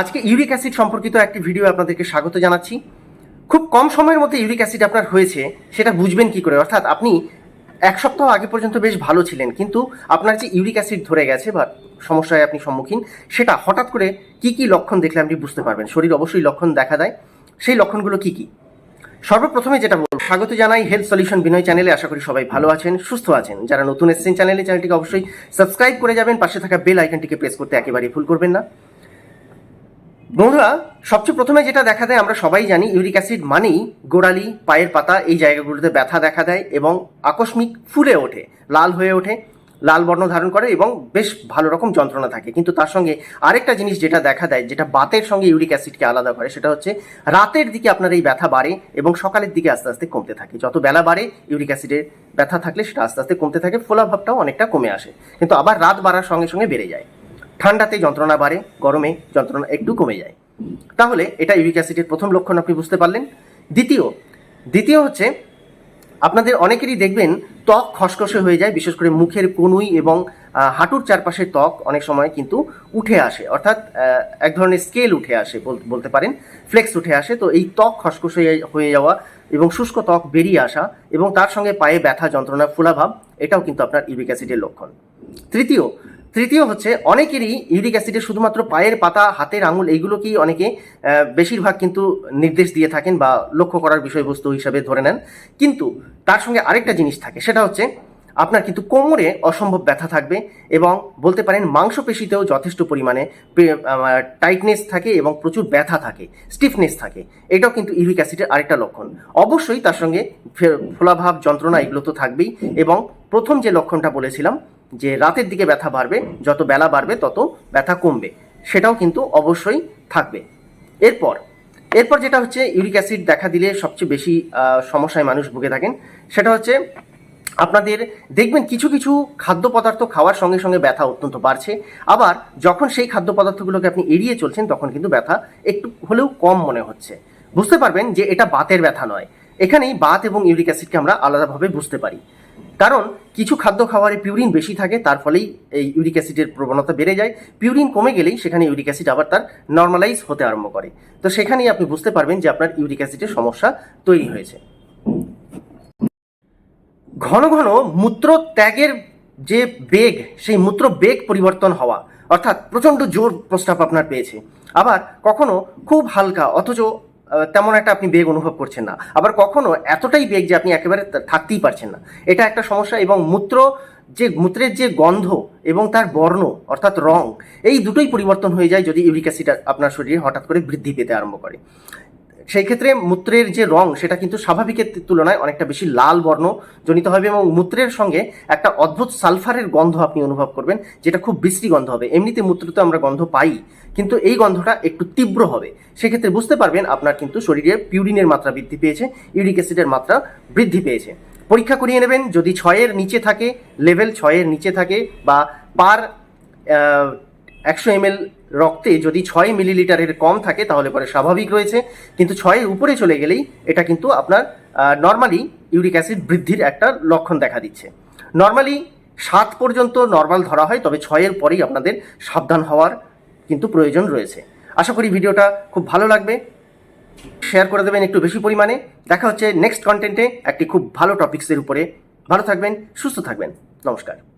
আজকে uric acid সম্পর্কিত একটি ভিডিও আপনাদেরকে স্বাগত জানাচ্ছি। খুব কম সময়ের মধ্যে ইউরিক অ্যাসিড আপনার হয়েছে, সেটা বুঝবেন কি করে? অর্থাৎ আপনি এক সপ্তাহ আগে পর্যন্ত বেশ ভালো ছিলেন, কিন্তু আপনার যে ইউরিক অ্যাসিড ধরে গেছে বা সমস্যায় আপনি সম্মুখীন, সেটা হঠাৎ করে কি কি লক্ষণ দেখলে আপনি বুঝতে পারবেন? শরীর অবশ্যই লক্ষণ দেখা দেয়। সেই লক্ষণগুলো কি কি? সর্বপ্রথমে যেটা বলব, স্বাগত জানাই হেলথ সলিউশন বিনয় চ্যানেলে। আশা করি সবাই ভালো আছেন, সুস্থ আছেন। যারা নতুন এসেছেন চ্যানেলে, চ্যানেলটিকে অবশ্যই সাবস্ক্রাইব করে যাবেন। পাশে থাকা বেল আইকনটিকে প্রেস করতে একেবারেই ভুল করবেন না। বন্ধুরা, সবচেয়ে প্রথমে যেটা দেখা দেয়, আমরা সবাই জানি ইউরিক অ্যাসিড মানেই গোড়ালি, পায়ের পাতা, এই জায়গাগুলোতে ব্যথা দেখা দেয় এবং আকস্মিক ফুলে ওঠে, লাল হয়ে ওঠে, লাল বর্ণ ধারণ করে এবং বেশ ভালো রকম যন্ত্রণা থাকে। কিন্তু তার সঙ্গে আরেকটা জিনিস যেটা দেখা দেয়, যেটা বাতের সঙ্গে ইউরিক অ্যাসিডকে আলাদা করে, সেটা হচ্ছে রাতের দিকে আপনার এই ব্যথা বাড়ে এবং সকালের দিকে আস্তে আস্তে কমতে থাকে। যত বেলা বাড়ে ইউরিক অ্যাসিডের ব্যথা থাকলে সেটা আস্তে আস্তে কমতে থাকে, ফোলাভাবটাও অনেকটা কমে আসে। কিন্তু আবার রাত বাড়ার সঙ্গে সঙ্গে বেড়ে যায়। ঠান্ডাতে যন্ত্রণা বাড়ে, গরমে যন্ত্রণা একটু কমে যায়। তাহলে এটা ইউরিক অ্যাসিডের প্রথম লক্ষণ আপনি বুঝতে পারলেন। দ্বিতীয় দ্বিতীয় হচ্ছে, আপনাদের অনেকেরই দেখবেন ত্বক খসখসে হয়ে যায়, বিশেষ করে মুখের কনুই এবং হাঁটুর চারপাশের ত্বক অনেক সময় কিন্তু উঠে আসে। অর্থাৎ এক ধরনের স্কেল উঠে আসে বল- বলতে পারেন, ফ্লেক্স উঠে আসে। তো এই ত্বক খসখসে হয়ে যাওয়া এবং শুষ্ক ত্বক বেরিয়ে আসা এবং তার সঙ্গে পায়ে ব্যথা, যন্ত্রণা, ফুলাভাব, এটাও কিন্তু আপনার ইউরিক অ্যাসিডের লক্ষণ। তৃতীয় তৃতীয় হচ্ছে, অনেকেরই ইউরিক অ্যাসিডে শুধুমাত্র পায়ের পাতা, হাতের আঙুল এইগুলোকেই অনেকে বেশিরভাগ কিন্তু নির্দেশ দিয়ে থাকেন বা লক্ষ্য করার বিষয়বস্তু হিসাবে ধরে নেন। কিন্তু তার সঙ্গে আরেকটা জিনিস থাকে, সেটা হচ্ছে আপনার কিন্তু কোমরে অসম্ভব ব্যথা থাকবে এবং বলতে পারেন মাংসপেশিতেও যথেষ্ট পরিমাণে টাইটনেস থাকে এবং প্রচুর ব্যথা থাকে স্টিফনেস থাকে। এটাও কিন্তু ইউরিক অ্যাসিডের আরেকটা লক্ষণ। অবশ্যই তার সঙ্গে ফোলাভাব যন্ত্রণা এগুলো তো থাকবেই এবং প্রথম যে লক্ষণটা বলেছিলাম যে রাতের দিকে ব্যথা বাড়বে, যত বেলা বাড়বে, তত ব্যথা কমবে। সেটাও কিন্তু অবশ্যই থাকবে। এরপর এরপর যেটা হচ্ছে, ইউরিক অ্যাসিড দেখা দিলে সবচেয়ে বেশি সমস্যায় মানুষ ভুগে থাকেন। সেটা হচ্ছে, আপনাদের দেখবেন কিছু কিছু খাদ্য পদার্থ খাওয়ার সঙ্গে সঙ্গে ব্যথা অত্যন্ত বাড়ছে। আবার যখন সেই খাদ্য পদার্থগুলোকে আপনি এড়িয়ে চলছেন, তখন কিন্তু ব্যথা একটু হলেও কম মনে হচ্ছে। বুঝতে পারবেন যে এটা বাতের ব্যথা নয়। এখানেই বাত এবং ইউরিক অ্যাসিডকে আমরা আলাদাভাবে বুঝতে পারি। কারণ কিছু খাদ্য খাবারে পিউরিন বেশি থাকে, তার ফলেই এই ইউরিক অ্যাসিডের প্রবণতা বেড়ে যায়। পিউরিন কমে গেলেই সেখানে ইউরিক অ্যাসিড আবার তার নর্মালাইজ হতে আরম্ভ করে। তো সেখানেই আপনি বুঝতে পারবেন যে আপনার ইউরিক অ্যাসিডের সমস্যা তৈরি হয়েছে। ঘন ঘন মূত্র ত্যাগের যে বেগ, সেই মূত্র বেগ পরিবর্তন হওয়া, অর্থাৎ প্রচণ্ড জোর প্রস্তাব আপনার পেয়েছে। আবার কখনো খুব হালকা, অথচ তেমন একটা আপনি বেগ অনুভব করছেন না। আবার কখনো এতটাই বেগ যে আপনি একেবারে থাকতেই পারছেন না। এটা একটা সমস্যা এবং মূত্র যে, মূত্রের যে গন্ধ এবং তার বর্ণ, অর্থাৎ রং, এই দুটোই পরিবর্তন হয়ে যায় যদি ইউরিক অ্যাসিড আপনার শরীরে হঠাৎ করে বৃদ্ধি পেতে আরম্ভ করে। সেই ক্ষেত্রে মূত্রের যে রং, সেটা কিন্তু স্বাভাবিকের তুলনায় অনেকটা বেশি লাল বর্ণ জনিত হবে এবং মূত্রের সঙ্গে একটা অদ্ভুত সালফারের গন্ধ আপনি অনুভব করবেন, যেটা খুব বিশ্রী গন্ধ হবে। এমনিতে মূত্রতে আমরা গন্ধ পাই, কিন্তু এই গন্ধটা একটু তীব্র হবে। সেক্ষেত্রে বুঝতে পারবেন আপনার কিন্তু শরীরে পিউরিনের মাত্রা বৃদ্ধি পেয়েছে, ইউরিক অ্যাসিডের মাত্রা বৃদ্ধি পেয়েছে। পরীক্ষা করিয়ে নেবেন, যদি ছয়ের নিচে থাকে, লেভেল ছয়ের নিচে থাকে বা পার একশো এমএল রক্তে যদি ছয় মিলিলিটারের কম থাকে, তাহলে পরে স্বাভাবিক রয়েছে। কিন্তু ছয়ের উপরে চলে গেলেই এটা কিন্তু আপনার নর্মালি ইউরিক অ্যাসিড বৃদ্ধির একটা লক্ষণ দেখা দিচ্ছে। নর্মালি সাত পর্যন্ত নর্মাল ধরা হয়, তবে ছয়ের পরেই আপনাদের সাবধান হওয়ার কিন্তু প্রয়োজন রয়েছে। আশা করি ভিডিওটা খুব ভালো লাগবে। শেয়ার করে দেবেন একটু বেশি পরিমাণে। দেখা হচ্ছে নেক্সট কন্টেন্টে একটি খুব ভালো টপিক্সের উপরে। ভালো থাকবেন, সুস্থ থাকবেন। নমস্কার।